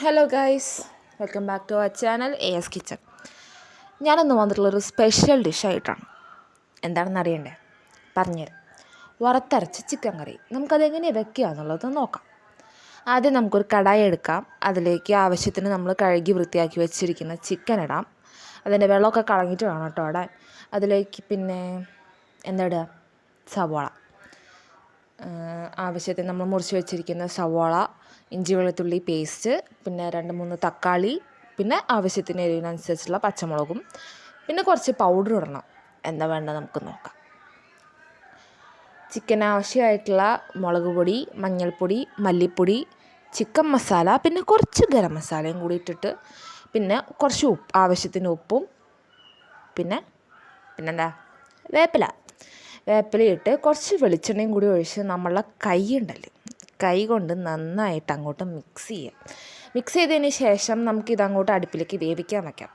Hello guys welcome back to our channel A S kitchen ഞാനിന്ന് വന്നിട്ടുള്ളൊരു special ഡിഷായിട്ടാണ് എന്താണെന്ന് അറിയണ്ടേ? പറഞ്ഞുതരാം. വറുത്തരച്ച ചിക്കൻ കറി. നമുക്കതെങ്ങനെ വെക്കുക എന്നുള്ളത് നോക്കാം. ആദ്യം നമുക്കൊരു കടായി എടുക്കാം. അതിലേക്ക് ആവശ്യത്തിന് നമ്മൾ കഴുകി വൃത്തിയാക്കി വെച്ചിരിക്കുന്ന ചിക്കൻ ഇടാം. അതിന്റെ വെള്ളമൊക്കെ കളഞ്ഞിട്ട് വേണം കേട്ടോ ഇടാൻ. അതിലേക്ക് പിന്നെ എന്താ ഇടുക? സവാള. ആവശ്യത്തിന് നമ്മൾ മുറിച്ച് വെച്ചിരിക്കുന്ന സവാള ഇഞ്ചി വെളുത്തുള്ളി പേസ്റ്റ് പിന്നെ രണ്ട് മൂന്ന് തക്കാളി പിന്നെ ആവശ്യത്തിന് എരിവിനനുസരിച്ചുള്ള പച്ചമുളകും പിന്നെ കുറച്ച് പൗഡർ ഇടണം. എന്താ വേണ്ട നമുക്ക് നോക്കാം. ചിക്കൻ ആവശ്യമായിട്ടുള്ള മുളക് പൊടി മഞ്ഞൾപ്പൊടി മല്ലിപ്പൊടി ചിക്കൻ മസാല പിന്നെ കുറച്ച് ഗരം മസാലയും കൂടി ഇട്ടിട്ട് പിന്നെ കുറച്ച് ഉപ്പ് ആവശ്യത്തിന് ഉപ്പും പിന്നെ പിന്നെന്താ? വേപ്പില. വേപ്പിലയിട്ട് കുറച്ച് വെളിച്ചെണ്ണയും കൂടി ഒഴിച്ച് നമ്മളെ കൈ ഉണ്ടല്ലോ? കൈ കൊണ്ട് നന്നായിട്ട് അങ്ങോട്ട് മിക്സ് ചെയ്യാം. മിക്സ് ചെയ്തതിന് ശേഷം നമുക്കിത് അങ്ങോട്ട് അടുപ്പിലേക്ക് വേവിക്കാൻ വയ്ക്കാം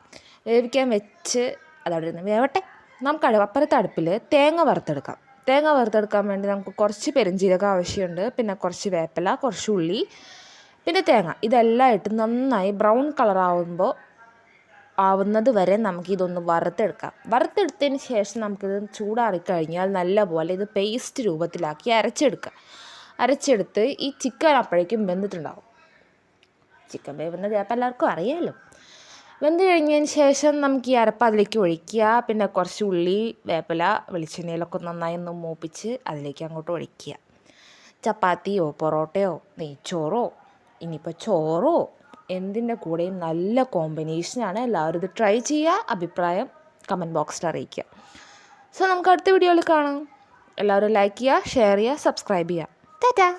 വേവിക്കാൻ വെച്ച് അതവിടെ നിന്ന് വേവട്ടെ. നമുക്ക് അപ്പുറത്തെ അടുപ്പിൽ തേങ്ങ വറുത്തെടുക്കാം. തേങ്ങ വറുത്തെടുക്കാൻ വേണ്ടി നമുക്ക് കുറച്ച് പെരുംജീരകം ആവശ്യമുണ്ട്. പിന്നെ കുറച്ച് വേപ്പില കുറച്ച് ഉള്ളി പിന്നെ തേങ്ങ. ഇതെല്ലാം ഇട്ട് നന്നായി ബ്രൗൺ കളർ ആവുമ്പോൾ ആവുന്നത് വരെ നമുക്കിതൊന്ന് വറുത്തെടുക്കാം. വറുത്തെടുത്തതിന് ശേഷം നമുക്കിത് ചൂടാറിക്കഴിഞ്ഞാൽ നല്ലപോലെ ഇത് പേസ്റ്റ് രൂപത്തിലാക്കി അരച്ചെടുക്കാം. അരച്ചെടുത്ത് ഈ ചിക്കൻ അപ്പോഴേക്കും വെന്തിട്ടുണ്ടാവും. ചിക്കൻ വേവുന്നത് ചിലപ്പോൾ എല്ലാവർക്കും അറിയാമല്ലോ വെന്ത് കഴിഞ്ഞതിന് ശേഷം നമുക്ക് ഈ അരപ്പ് അതിലേക്ക് ഒഴിക്കുക. പിന്നെ കുറച്ച് ഉള്ളി വേപ്പില വെളിച്ചെണ്ണയിലൊക്കെ നന്നായി ഒന്ന് മൂപ്പിച്ച് അതിലേക്ക് അങ്ങോട്ട് ഒഴിക്കുക. ചപ്പാത്തിയോ പൊറോട്ടയോ നെയ്ച്ചോറോ ഇനിയിപ്പോൾ ചോറോ എന്തിന്റെ കൂടെയും നല്ല കോമ്പിനേഷനാണ് എല്ലാവരും ഇത് ട്രൈ ചെയ്യുക. അഭിപ്രായം കമന്റ് ബോക്സിൽ അറിയിക്കുക. സോ നമുക്ക് അടുത്ത വീഡിയോയിൽ കാണാം. എല്ലാവരും ലൈക്ക് ചെയ്യുക ഷെയർ ചെയ്യുക സബ്സ്ക്രൈബ് ചെയ്യുക. ടാറ്റാ